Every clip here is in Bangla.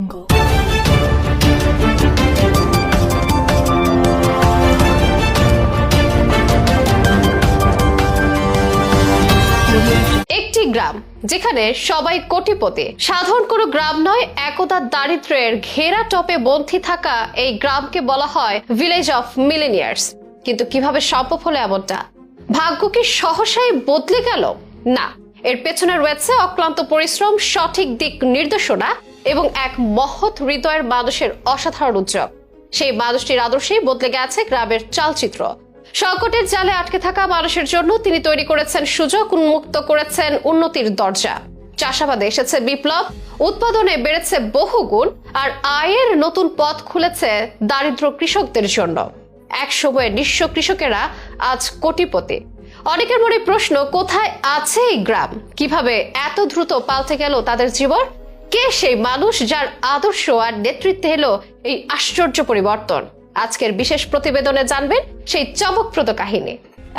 একটি গ্রাম যেখানে সবাই কোটিপতি। সাধারণ কোনো গ্রাম নয় একদা দারিদ্র্যের ঘেরা টপে বন্ধি থাকা এই গ্রামকে বলা হয় ভিলেজ অফ মিলেনিয়ার্স কিন্তু কীভাবে সম্ভব হলো এমনটা? ভাগ্য কি সহসাই বদলে গেল? না, এর পেছনে রয়েছে অক্লান্ত পরিশ্রম, সঠিক দিক নির্দেশনা এবং এক মহৎ হৃদয়ের মানুষের অসাধারণ উদ্যোগ সেই মানুষটির আদর্শেই বদলে গেছে গ্রামের চালচিত্র। সংকটের জালে আটকে থাকা মানুষের জন্য তিনি তৈরি করেছেন সুযোগ, উন্মুক্ত করেছেন উন্নতির দরজা। চাষাবাদে এসেছে বিপ্লব, উৎপাদনে বেড়েছে বহুগুণ আর আয়ের নতুন পথ খুলেছে দারিদ্র কৃষকদের জন্য। এক সময়ে নিঃস্ব কৃষকেরা আজ কোটিপতি। অনেকের মনে প্রশ্ন, কোথায় আছে এই গ্রাম? কীভাবে এত দ্রুত পাল্টে গেল তাদের জীবন? কে সেই মানুষ যার আদর্শ আর নেতৃত্বে এলো এই আশ্চর্য পরিবর্তন? আজকের বিশেষ প্রতিবেদনে জানবেন সেই চমকপ্রদ কাহিনী।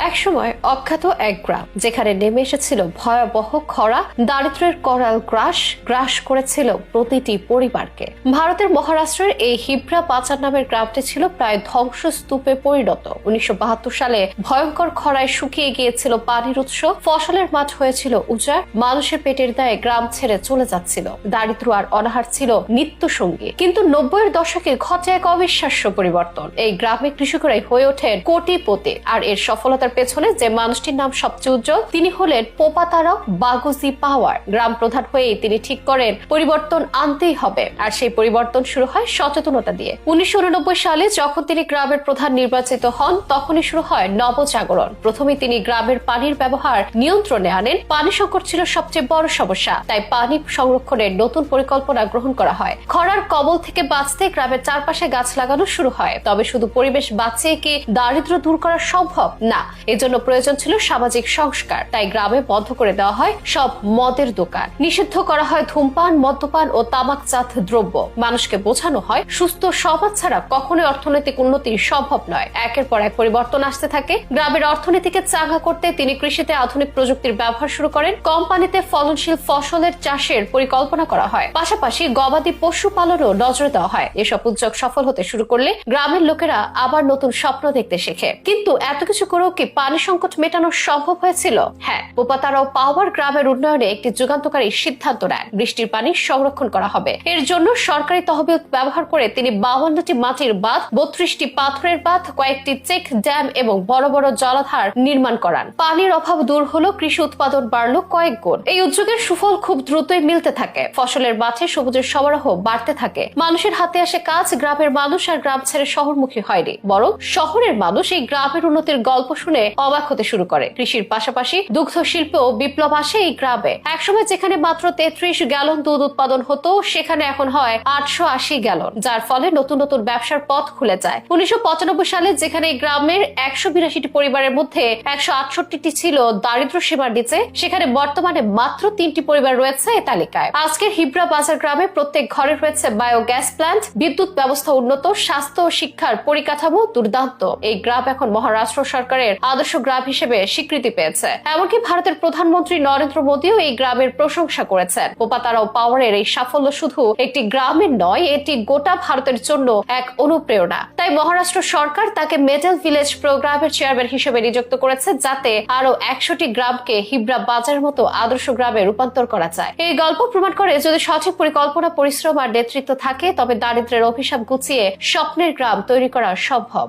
একসময় অখ্যাত এক গ্রাম, যেখানে নেমে এসেছিল ভয়াবহ খরা দারিদ্র্যের করাল গ্রাস গ্রাস করেছিল প্রতিটি পরিবারকে। ভারতের মহারাষ্ট্রের এই হিব্রা পাচার নামের গ্রামটি ছিল প্রায় ধ্বংসস্তূপে পরিণত। উনিশশো সালে ভয়ঙ্কর খরায় শুকিয়ে গিয়েছিল পানির উৎস। ফসলের মাঠ হয়েছিল উজাড়, মানুষের পেটের দায়ে গ্রাম ছেড়ে চলে যাচ্ছিল। দারিদ্র আর অনাহার ছিল নিত্য সঙ্গী কিন্তু নব্বইয়ের দশকে ঘটে এক অবিশ্বাস্য পরিবর্তন। এই গ্রামে কৃষকরাই হয়ে ওঠেন কোটিপতি, আর এর সফলতার পেছনে যে মানুষটির নাম সবচেয়ে উজ্জ্বল, তিনি হলেন পোপাতারক বাগুজি পাওয়ার। গ্রাম প্রধান হয়েই তিনি ঠিক করেন, পরিবর্তন আনতেই হবে। আর সেই পরিবর্তন শুরু হয় সচেতনতা দিয়ে। উনিশশো সালে যখন তিনি গ্রামের প্রধান নির্বাচিত হন, তখনই শুরু হয় নবজাগরণ। প্রথমে তিনি গ্রামের পানির ব্যবহার নিয়ন্ত্রণে আনেন। পানি সংকট ছিল সবচেয়ে বড় সমস্যা, তাই পানি সংরক্ষণের নতুন পরিকল্পনা গ্রহণ করা হয়। খরার কবল থেকে বাঁচতে গ্রামের চারপাশে গাছ লাগানো শুরু হয়। তবে শুধু পরিবেশ বাঁচিয়ে কি দারিদ্র দূর করা সম্ভব? না। এজন্য প্রয়োজন ছিল সামাজিক সংস্কার। তাই গ্রামে বন্ধ করে দেওয়া হয় সব মদের দোকান। নিষিদ্ধ করা হয় ধূমপান, মদ্যপান ও তামাকজাত দ্রব্য। মানুষকে বোঝানো হয়, সুস্থ সমাজ ছাড়া কখনোই অর্থনৈতিক উন্নতি সম্ভব নয়। একের পর এক পরিবর্তন আসতে থাকে। গ্রামের অর্থনীতিকে চাঙ্গা করতে তিনি কৃষিতে আধুনিক প্রযুক্তির ব্যবহার শুরু করেন। কোম্পানিতে ফলনশীল ফসলের চাষের পরিকল্পনা করা হয়। পাশাপাশি গবাদি পশুপালনও নজরে দেওয়া হয়। এসব উদ্যোগ সফল হতে শুরু করলে গ্রামের লোকেরা আবার নতুন স্বপ্ন দেখতে শেখে। কিন্তু এত কিছু করেও কি পানি সংকট মেটানো সম্ভব হয়েছিল? হ্যাঁ পোপাতারাও পাওয়ার গ্রামের উন্নয়নে একটি যুগান্তকারী সিদ্ধান্ত নেয় বৃষ্টির পানি সংরক্ষণ করা হবে। এর জন্য সরকারি তহবিল ব্যবহার করে তিনি বাউন্নটি মাটির বাঁধ, বত্রিশটি পাথরের বাঁধ, কয়েকটি চেক ড্যাম এবং বড় বড় জলাধার নির্মাণ করান। পানির অভাব দূর হলো, কৃষি উৎপাদন বাড়লো কয়েক গুণ। এই উদ্যোগের সুফল খুব দ্রুতই মিলতে থাকে। ফসলের মাঠে সবুজের সমারোহ বাড়তে থাকে। মানুষের হাতে আসে কাজ, গ্রামের মানুষ আর গ্রাম ছেড়ে শহরমুখী হয়নি। বরং শহরের মানুষ এই গ্রামের উন্নতির গল্প শুনে অবাক হতে শুরু করে। কৃষির পাশাপাশি দুগ্ধ শিল্পেও বিপ্লব আসে এই গ্রামে। একসময় যেখানে মাত্র তেত্রিশ গ্যালন দুধ উৎপাদন হতো, সেখানে এখন হয় আটশো আশি গ্যালন, যার ফলে নতুন নতুন ব্যবসার পথ খুলে যায়। উনিশশো সালে যেখানে গ্রামের একশো বিরাশিটি পরিবারের মধ্যে একশো আটষট্টিটি ছিল দারিদ্র সীমার নিচে, সেখানে বর্তমানে মাত্র তিনটি পরিবার রয়েছে এই তালিকায়। আজকের হিব্রা বাজার গ্রামে প্রত্যেক ঘরে রয়েছে বায়োগ্যাস প্ল্যান্ট বিদ্যুৎ ব্যবস্থা উন্নত, স্বাস্থ্য ও শিক্ষার পরিকাঠামো দুর্দান্ত। এই গ্রাম এখন মহারাষ্ট্র সরকারের আদর্শ গ্রাম হিসেবে স্বীকৃতি পেয়েছে। এমনকি ভারতের প্রধানমন্ত্রী নরেন্দ্র মোদীও এই গ্রামের প্রশংসা করেছেন। পোপাতারাও পাওয়ারের এই সাফল্য শুধু একটি গ্রামের নয়, এটি গোটা ভারতের জন্য এক অনুপ্রেরণা। তাই মহারাষ্ট্র সরকার তাকে মেডেল ভিলেজ প্রোগ্রামের চেয়ারম্যান হিসেবে নিযুক্ত করেছে, যাতে আরও একশোটি গ্রামকে হিব্রা বাজার মতো আদর্শ গ্রামে রূপান্তর করা যায়। এই গল্প প্রমাণ করে যদি সঠিক পরিকল্পনা, পরিশ্রম আর নেতৃত্ব থাকে, তবে দারিদ্রের অভিশাপ গুছিয়ে স্বপ্নের গ্রাম তৈরি করা সম্ভব।